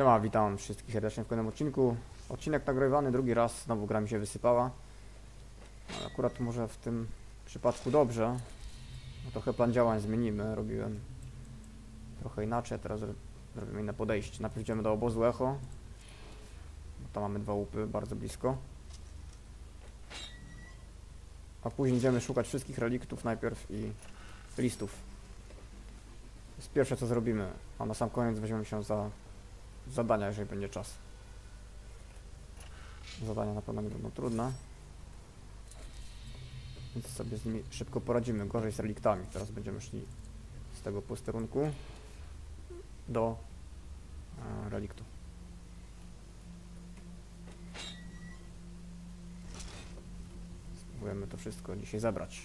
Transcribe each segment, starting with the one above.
Siema, witam wszystkich serdecznie w kolejnym odcinku. Odcinek nagrywany drugi raz, znowu gra mi się wysypała. Ale akurat może w tym przypadku dobrze. Trochę plan działań zmienimy. Robiłem trochę inaczej, teraz zro- zrobimy inne podejście. Najpierw idziemy do obozu Echo. Tam mamy dwa łupy bardzo blisko. A później idziemy szukać wszystkich reliktów najpierw i listów. To jest pierwsze co zrobimy. A na sam koniec weźmiemy się za zadania, jeżeli będzie czas. Zadania na pewno będą trudne. Więc sobie z nimi szybko poradzimy. Gorzej z reliktami. Teraz będziemy szli z tego posterunku do e, reliktu. Spróbujemy to wszystko dzisiaj zebrać.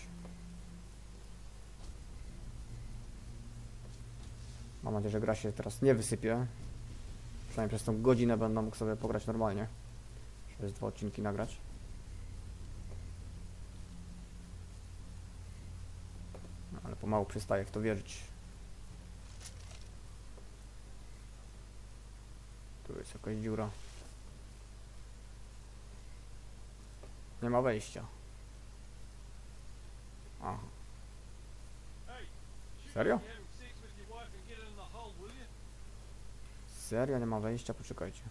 Mam nadzieję, że gra się teraz nie wysypie. Przynajmniej przez tą godzinę będę mógł sobie pograć normalnie. Przez dwa odcinki nagrać. No, ale pomału przestaję w to wierzyć. Tu jest jakaś dziura. Nie ma wejścia. Aha. Serio? Serio? Nie ma wejścia? Poczekajcie.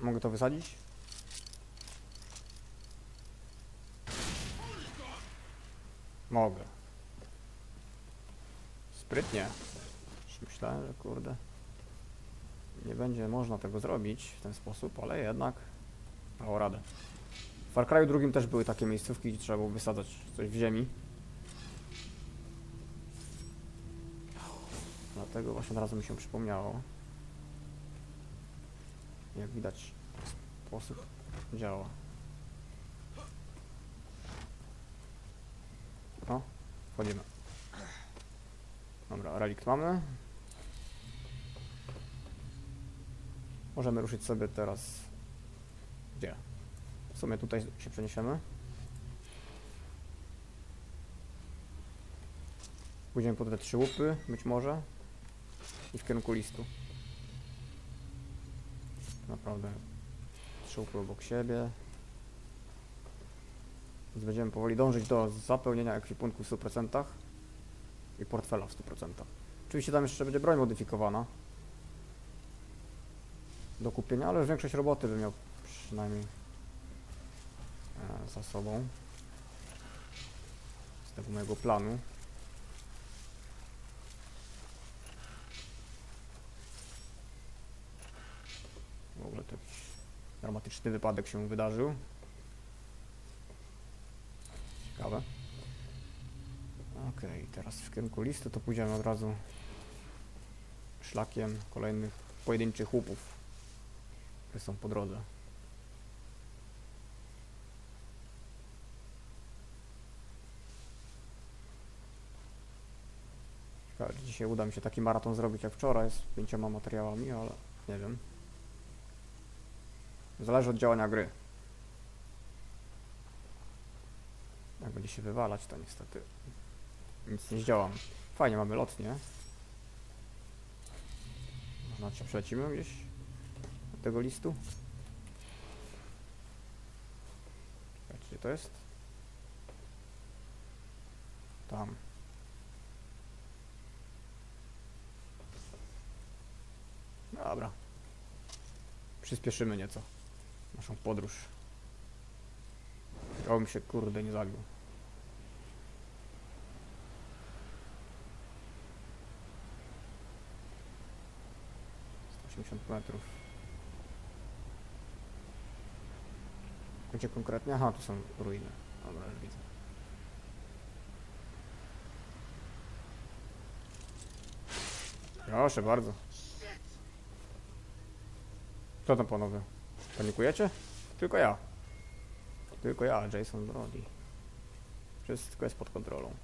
Mogę to wysadzić? Mogę. Sprytnie. Myślałem, że kurde. Nie będzie można tego zrobić w ten sposób, ale jednak dało radę. W Far drugim też były takie miejscówki, gdzie trzeba było wysadzać coś w ziemi. Dlatego właśnie od razu mi się przypomniało. Jak widać, sposób działa. O, wchodzimy. Dobra, relikt mamy. Możemy ruszyć sobie teraz. Gdzie? W sumie tutaj się przeniesiemy. Pójdziemy po te trzy łupy, być może. I w kierunku listu. Naprawdę trzy łupy obok siebie. Więc będziemy powoli dążyć do zapełnienia ekwipunku w 100% i portfela w 100%. Oczywiście tam jeszcze będzie broń modyfikowana do kupienia, ale już większość roboty bym miał przynajmniej e, za sobą z tego mojego planu. W ogóle to jakiś dramatyczny wypadek się wydarzył. Ciekawe. Okej, teraz w kierunku listu to pójdziemy od razu szlakiem kolejnych pojedynczych łupów, które są po drodze. Ciekawe, czy dzisiaj uda mi się taki maraton zrobić jak wczoraj z pięcioma materiałami, ale nie wiem. Zależy od działania gry. Jak będzie się wywalać, to niestety nic nie zdziałam. Fajnie mamy lotnie. Można się przelecimy gdzieś do tego listu. Czekajcie, gdzie to jest? Tam. Dobra. Przyspieszymy nieco naszą podróż. Mi się kurde nie zabił. Osiemdziesiąt metrów. Gdzie konkretnie? Aha, tu są ruiny. Dobra, już widzę. Proszę bardzo. Co tam panowie? Panikujecie? Tylko ja. Tylko ja, Jason Brody. Wszystko jest pod kontrolą.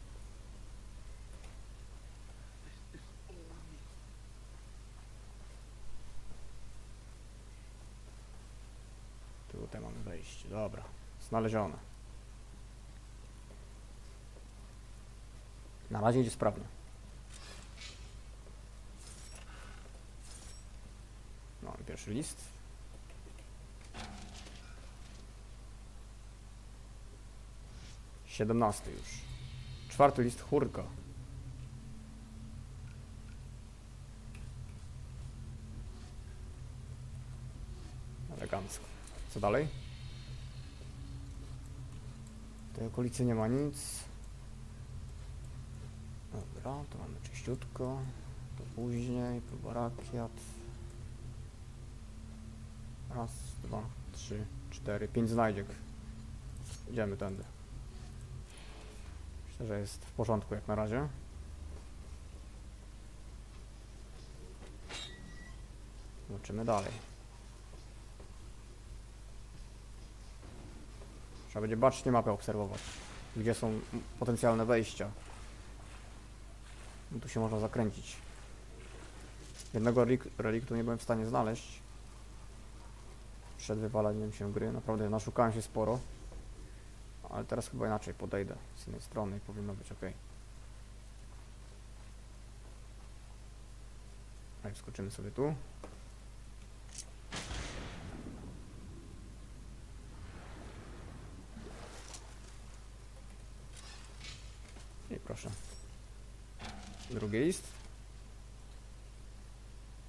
Tutaj mamy wejście. Dobra. Znalezione. Na razie idzie sprawnie. pierwszy list. Siedemnasty już. Czwarty list chórka. Elegancko. Co dalej? W tej okolicy nie ma nic. Dobra, to mamy czyściutko. To później, próba rakiet. Raz, dwa, trzy, cztery, pięć znajdziek. Idziemy tędy. Myślę, że jest w porządku jak na razie. Zobaczymy dalej. Trzeba będzie bacznie mapę obserwować. Gdzie są potencjalne wejścia. No tu się można zakręcić. Jednego relik- reliktu nie byłem w stanie znaleźć. Przed wywaleniem się gry. Naprawdę naszukałem się sporo. Ale teraz chyba inaczej podejdę z innej strony i powinno być ok. A wskoczymy sobie tu. I proszę. Drugi list.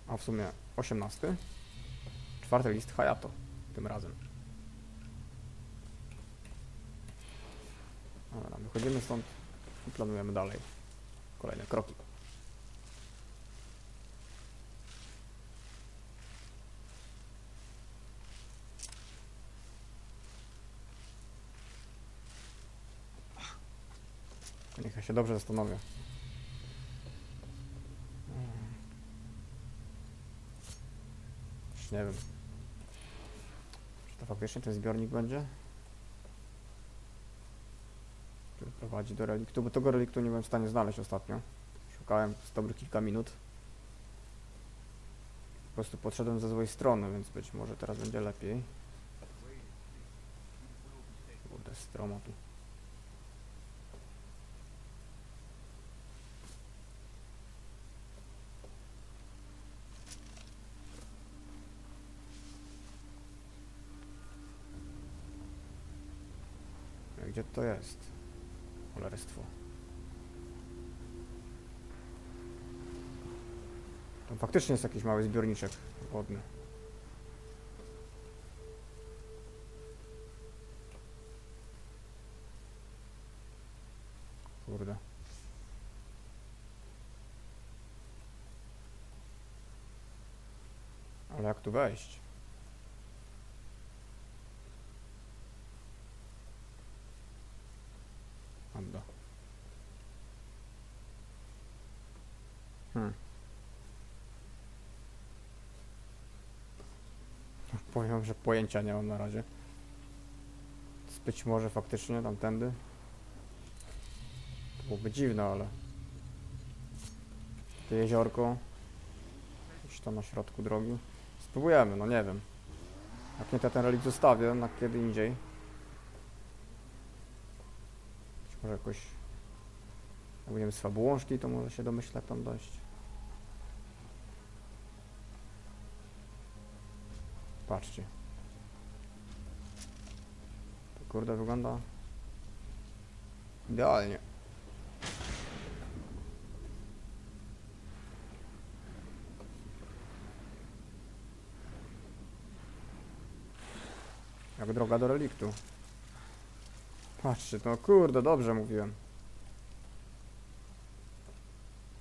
A w sumie 18. Czwarty list Hayato. Tym razem. Dobra, wychodzimy stąd i planujemy dalej. Kolejne kroki. Niech ja się dobrze zastanowię. Już nie wiem. Czy to faktycznie ten zbiornik będzie? Który prowadzi do reliktu, bo tego reliktu nie byłem w stanie znaleźć ostatnio. Szukałem z dobrych kilka minut. Po prostu podszedłem ze złej strony, więc być może teraz będzie lepiej. Kurde, stromo tu. Gdzie to jest? Cholerstwo. Tam faktycznie jest jakiś mały zbiorniczek wodny. Kurde. Ale jak tu wejść? Anda. Hmm. Powiem, że pojęcia nie mam na razie. Być może faktycznie tamtędy. To byłoby dziwne, ale... To jeziorko. Gdzieś tam na środku drogi. Spróbujemy, no nie wiem. Jak nie, to ja ten relik zostawię na kiedy indziej. Być może jakoś... Jak będziemy z fabułą szli, to może się domyślę tam dojść. Patrzcie. To kurde wygląda... Idealnie. Jak droga do reliktu. Patrzcie, no kurde, dobrze mówiłem.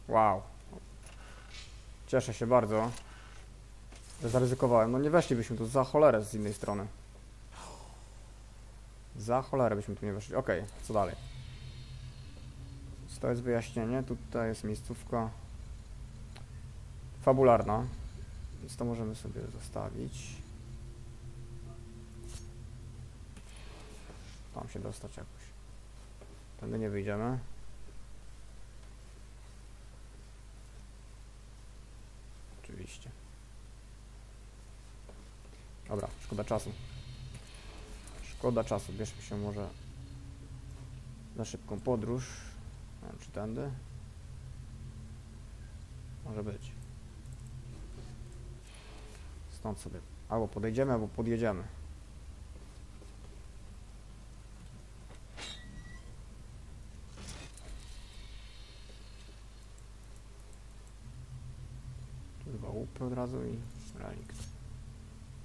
Wow. Cieszę się bardzo, zaryzykowałem. No nie weszlibyśmy tu za cholerę z innej strony. Za cholerę byśmy tu nie weszli. Okej, co dalej? To jest wyjaśnienie. Tutaj jest miejscówka fabularna. Więc to możemy sobie zostawić. Tam się dostać jakoś. Tędy nie wyjdziemy. Oczywiście. Dobra, szkoda czasu. Szkoda czasu. Bierzmy się może na szybką podróż. Nie wiem, czy tędy? Może być. Stąd sobie albo podejdziemy, albo podjedziemy. Tu chyba łupy od razu i relikt.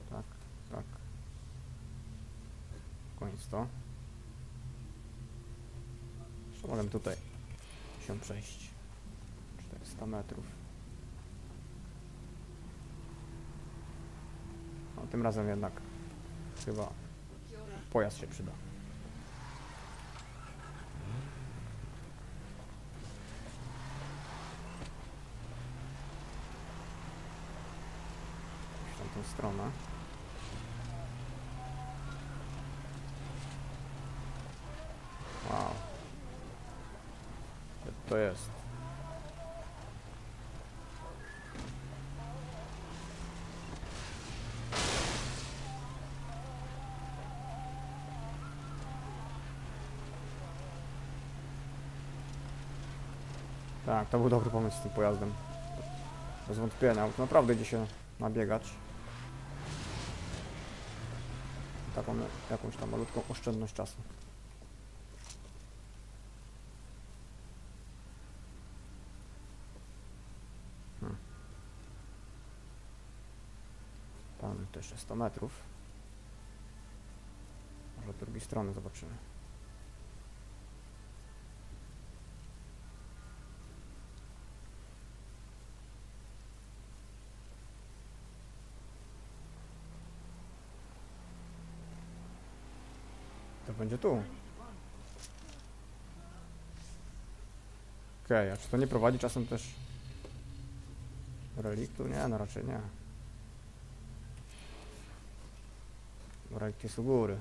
Tak, tak. Koniec to. Jeszcze możemy tutaj się przejść. 400 metrów. No, tym razem jednak chyba pojazd się przyda. W tamtą stronę. Wow. Co to jest? Tak, to był dobry pomysł z tym pojazdem. Bez wątpienia, to naprawdę idzie się nabiegać. Taką jakąś tam malutką oszczędność czasu. Hmm. Tam to jeszcze 100 metrów. Może od drugiej strony zobaczymy. To będzie tu. Okej, a czy to nie prowadzi czasem też reliktu? Nie, no raczej nie. Jest u góry.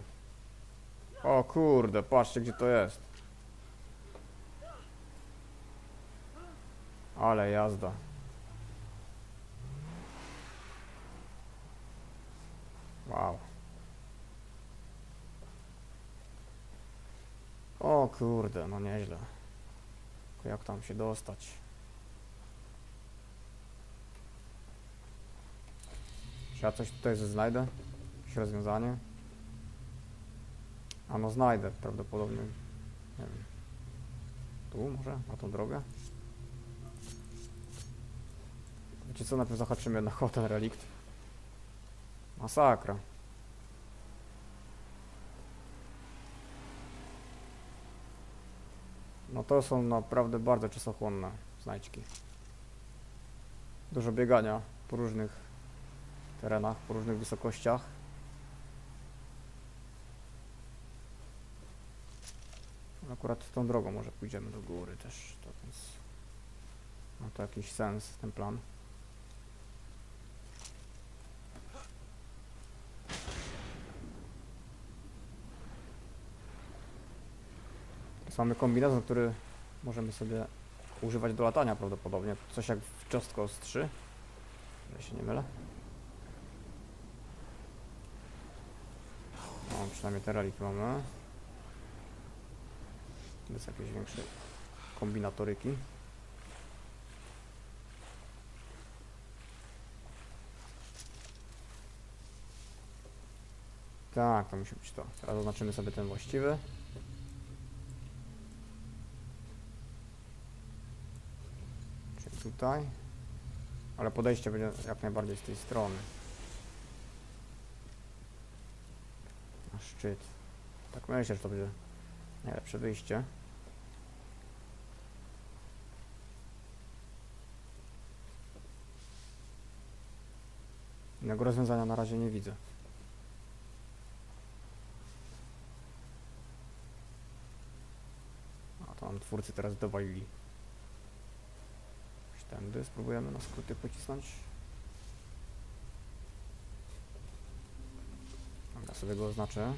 O kurde, patrzcie gdzie to jest. Ale jazda. Wow. O kurde, no nieźle. Jak tam się dostać? Czy ja coś tutaj znajdę? Jakieś rozwiązanie? A no znajdę prawdopodobnie. Nie wiem. Tu może? Na tą drogę? Wiecie co, najpierw zahaczymy na hotel relikt. Masakra. No to są naprawdę bardzo czasochłonne znajdźki. Dużo biegania po różnych terenach, po różnych wysokościach. Akurat tą drogą może pójdziemy do góry też, to więc ma to jakiś sens ten plan. Jest mamy kombinezon, który możemy sobie używać do latania prawdopodobnie. Coś jak w Just Cause 3. Ja się nie mylę. No, przynajmniej te reliki mamy. Bez jakiejś większej kombinatoryki. Tak, to musi być to. Teraz oznaczymy sobie ten właściwy. Czyli tutaj. Ale podejście będzie jak najbardziej z tej strony. Na szczyt. Tak myślę, że to będzie najlepsze wyjście. Innego rozwiązania na razie nie widzę. A to nam twórcy teraz dowalili. Tędy spróbujemy na skróty pocisnąć. Dobra, sobie go oznaczę.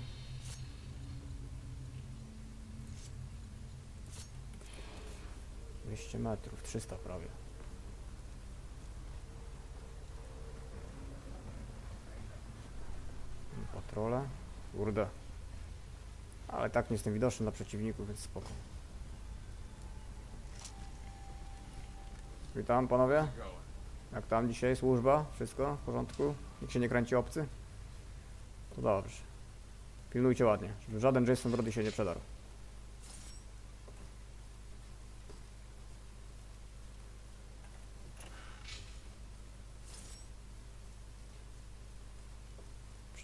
Dwieście metrów, 300 prawie. Patrole. Kurde. Ale tak nie jestem widoczny dla przeciwników, więc spoko. Witam panowie. Jak tam dzisiaj służba? Wszystko w porządku? Nikt się nie kręci obcy? To dobrze. Pilnujcie ładnie, żeby żaden Jason Brody się nie przedarł.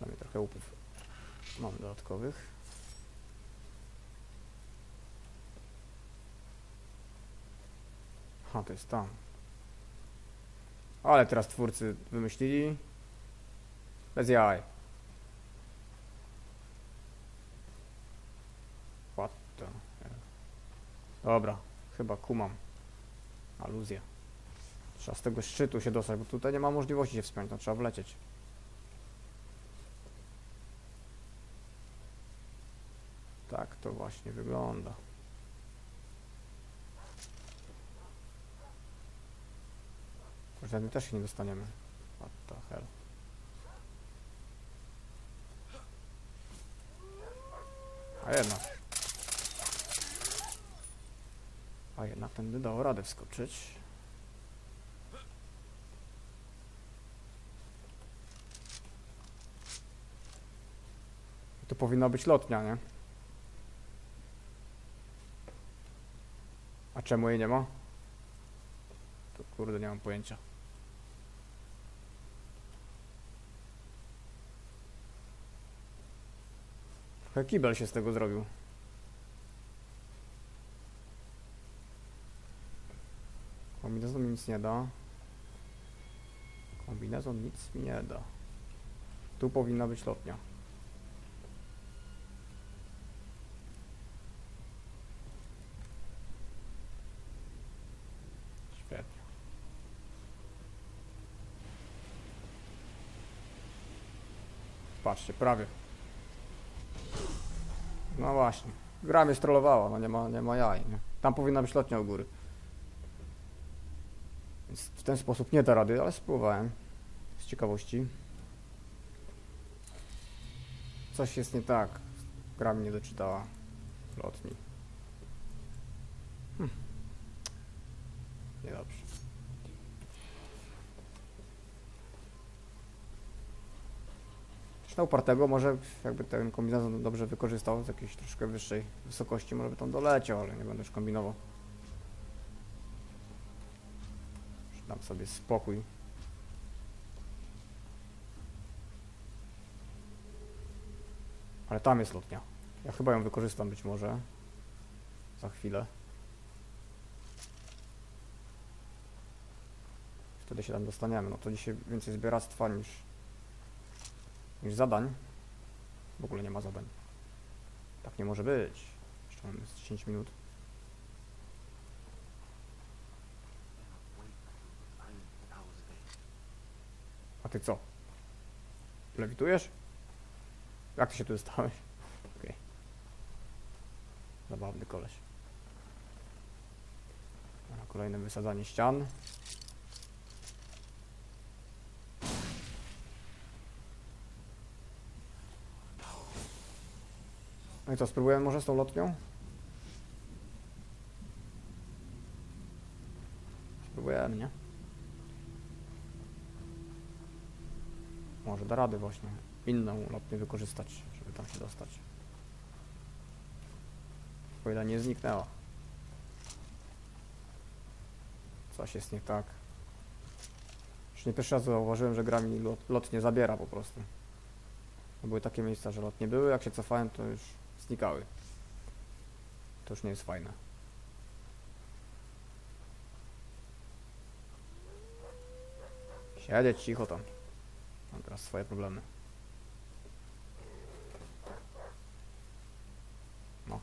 Przynajmniej trochę łupów mamy dodatkowych. Ha, to jest tam. Ale teraz twórcy wymyślili. Bez jaj. What the hell? Dobra, chyba kumam. Aluzja. Trzeba z tego szczytu się dostać, bo tutaj nie ma możliwości się wspiąć, no trzeba wlecieć. Tak to właśnie wygląda. Może my też się nie dostaniemy. What the hell. A jednak. A jednak tędy dało radę wskoczyć. Tu powinna być lotnia, nie? A czemu jej nie ma? To kurde, nie mam pojęcia. Trochę kibel się z tego zrobił. Kombinezon mi nic nie da. Kombinezon nic mi nie da. Tu powinna być lotnia. Świetnie. Patrzcie, prawie. No właśnie. Gra mnie strollowała, no nie ma, nie ma jaj, nie? Tam powinna być lotnia u góry. Więc w ten sposób nie da rady, ale spróbowałem. Z ciekawości. Coś jest nie tak. Gra mnie nie doczytała. Lotni. Hm. Niedobrze. Na upartego może jakby ten kombinezon dobrze wykorzystał z jakiejś troszkę wyższej wysokości, może by tam doleciał, ale nie będę już kombinował. Dam sobie spokój. Ale tam jest lotnia. Ja chyba ją wykorzystam być może. Za chwilę. Wtedy się tam dostaniemy. No to dzisiaj więcej zbieractwa niż niż zadań. W ogóle nie ma zadań. Tak nie może być. Jeszcze mamy z 10 minut. A ty co? Lewitujesz? Jak ty się tu dostałeś? Okej. Zabawny koleś. Kolejne wysadzanie ścian. No i co, spróbujemy może z tą lotnią? Spróbujemy, nie? Może da rady właśnie inną lotnię wykorzystać, żeby tam się dostać. Ile nie zniknęła. Coś jest nie tak. Już nie pierwszy raz zauważyłem, że gra mi lot, lot nie zabiera po prostu. Były takie miejsca, że lot nie były, jak się cofałem, to już znikały. To już nie jest fajne. Siedzieć cicho tam. Mam teraz swoje problemy. No.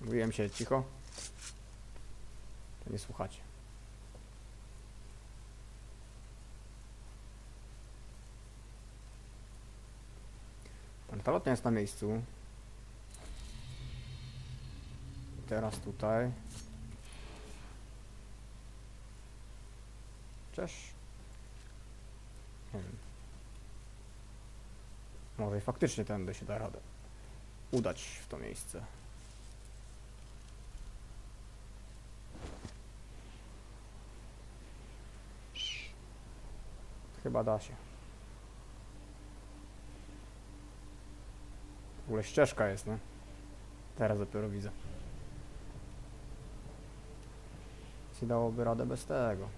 Mówiłem się cicho. To nie słuchacie. Ta lotnia jest na miejscu. Teraz tutaj. Cześć. Może i faktycznie tędy się da radę udać w to miejsce. Chyba da się. Ogóle ścieżka jest, no. Teraz dopiero widzę. Czy dałoby radę bez tego?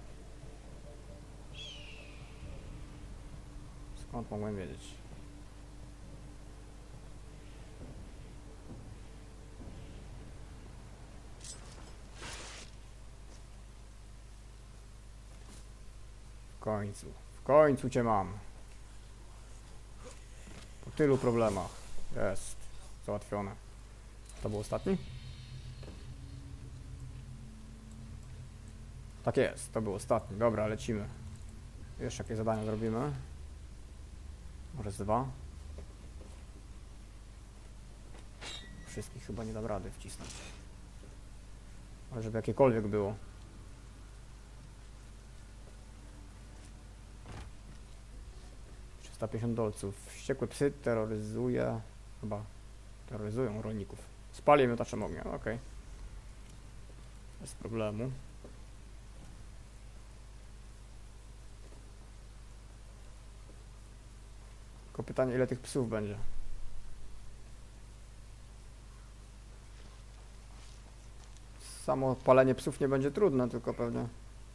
Skąd mogłem wiedzieć? W końcu, w końcu cię mam. Po tylu problemach. Jest. Załatwione. To był ostatni? Tak jest, to był ostatni. Dobra, lecimy. Jeszcze jakieś zadania zrobimy. Może z dwa. Wszystkich chyba nie dam rady wcisnąć. Ale żeby jakiekolwiek było. Trzysta pięćdziesiąt dolców. Wściekłe psy terroryzuje... Chyba terroryzują rolników. Spali miotaczem ognia, okej. Bez problemu. Tylko pytanie, ile tych psów będzie? Samo palenie psów nie będzie trudne, tylko pewnie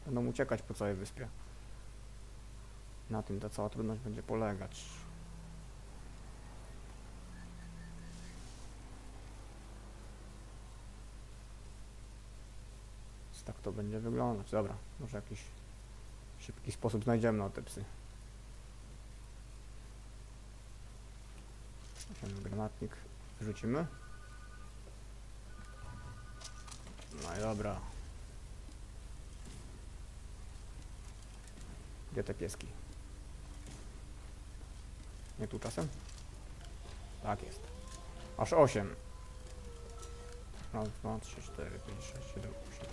będą uciekać po całej wyspie. Na tym ta cała trudność będzie polegać. Tak to będzie wyglądać. Dobra, może jakiś szybki sposób znajdziemy na te psy. Granatnik wyrzucimy. No i dobra. Gdzie te pieski? Nie tu czasem? Tak jest. Aż 8. Raz, dwa, trzy, cztery, pięć, sześć, siedem, osiem.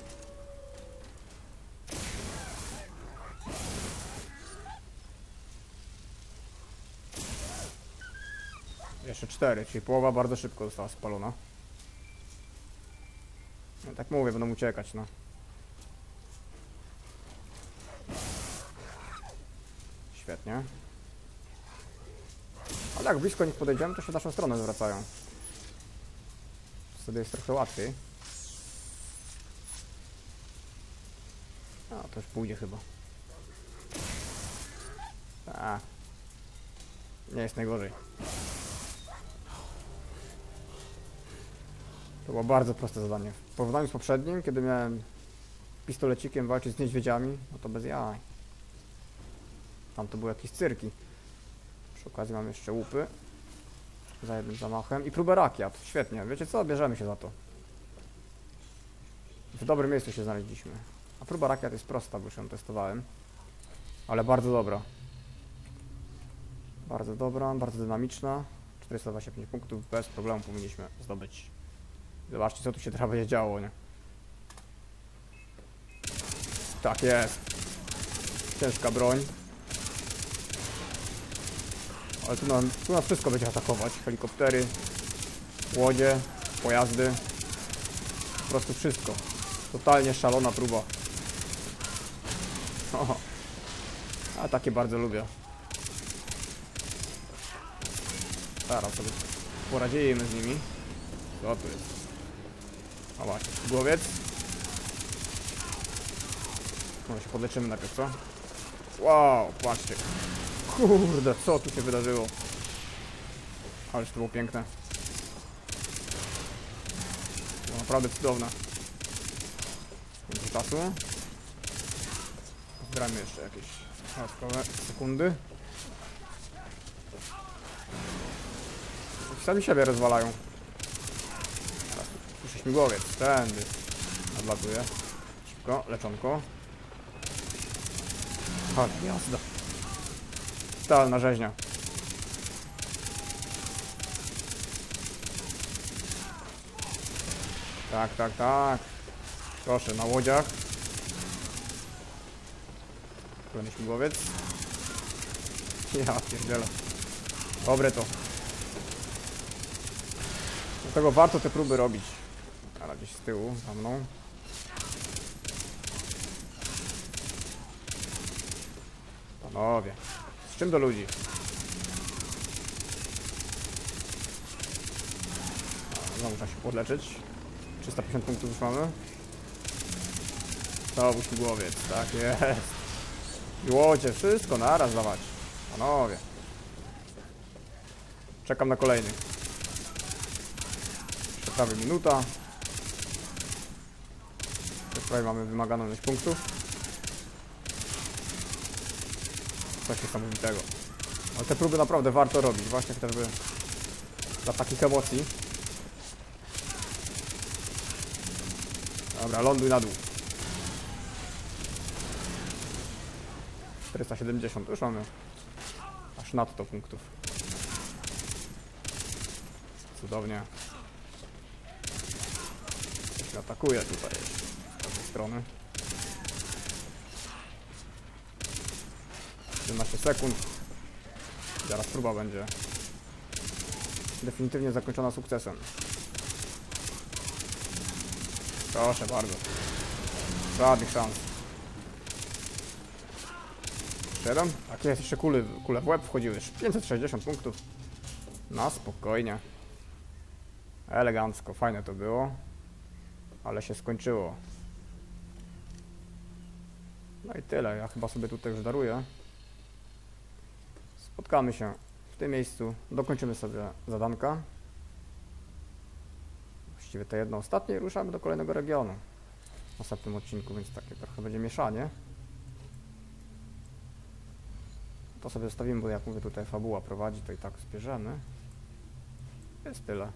Jeszcze cztery, czyli połowa bardzo szybko została spalona. No tak mówię, będą uciekać, no. Świetnie. Ale jak blisko nich podejdziemy, to się w naszą stronę zwracają. Wtedy jest trochę łatwiej. A, to już pójdzie chyba. A. Nie jest najgorzej. To było bardzo proste zadanie. W porównaniu z poprzednim, kiedy miałem pistolecikiem walczyć z niedźwiedziami, no to bez jaj. Tam to były jakieś cyrki. Przy okazji mam jeszcze łupy. Za jednym zamachem. I próbę rakiat. Świetnie. Wiecie co? Bierzemy się za to. W dobrym miejscu się znaleźliśmy. A próba rakiat jest prosta, bo już ją testowałem. Ale bardzo dobra. Bardzo dobra, bardzo dynamiczna. 425 punktów bez problemu powinniśmy zdobyć. Zobaczcie, co tu się teraz będzie działo, nie? Tak jest. Ciężka broń. Ale tu, nam, tu nas wszystko będzie atakować. Helikoptery, łodzie, pojazdy. Po prostu wszystko. Totalnie szalona próba. A takie bardzo lubię. Teraz sobie poradzimy z nimi. Co tu jest? O właśnie, głowiec. Może się podleczymy najpierw, co? Wow, patrzcie. Kurde, co tu się wydarzyło? Ależ to było piękne. Było naprawdę cudowne. Dużo czasu. Zbieramy jeszcze jakieś dodatkowe sekundy. Sami siebie rozwalają. Śmigłowiec, tędy. Nadlatuje. Szybko, leczonko. Chodź, jazda. Totalna rzeźnia. Tak, tak, tak. Proszę, na łodziach. Kolejny śmigłowiec. Ja pierdzielę. Dobre to. Dlatego warto te próby robić. Ale gdzieś z tyłu, za mną. Panowie, z czym do ludzi? Znowu trzeba się podleczyć. 350 punktów już mamy. Znowu śmigłowiec, tak jest. I łodzie, wszystko naraz dawać. Panowie. Czekam na kolejny. Jeszcze prawie minuta. Prawie mamy wymaganą ilość punktów. Coś niesamowitego. Ale te próby naprawdę warto robić, właśnie chociażby dla takich emocji. Dobra, ląduj na dół. 470, już mamy aż nadto punktów. Cudownie. Coś atakuje tutaj strony. 17 sekund. Zaraz próba będzie definitywnie zakończona sukcesem. Proszę bardzo. Żadnych szans. Siedem? Tak jest, jeszcze kule, kule w łeb wchodziły. 560 punktów. Na spokojnie. Elegancko, fajne to było. Ale się skończyło. No i tyle, ja chyba sobie tutaj już daruję. Spotkamy się w tym miejscu, dokończymy sobie zadanka. Właściwie te jedno ostatnie i ruszamy do kolejnego regionu w następnym odcinku, więc takie trochę będzie mieszanie. To sobie zostawimy, bo jak mówię tutaj fabuła prowadzi, to i tak zbierzemy. Jest tyle.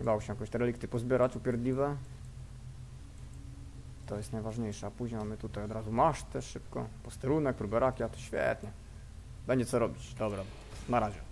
Udało się jakoś te relikty pozbierać upierdliwe. To jest najważniejsze, a później mamy tutaj od razu masz też szybko, posterunek, próbę rakia, to świetnie. Będzie co robić, dobra, na razie.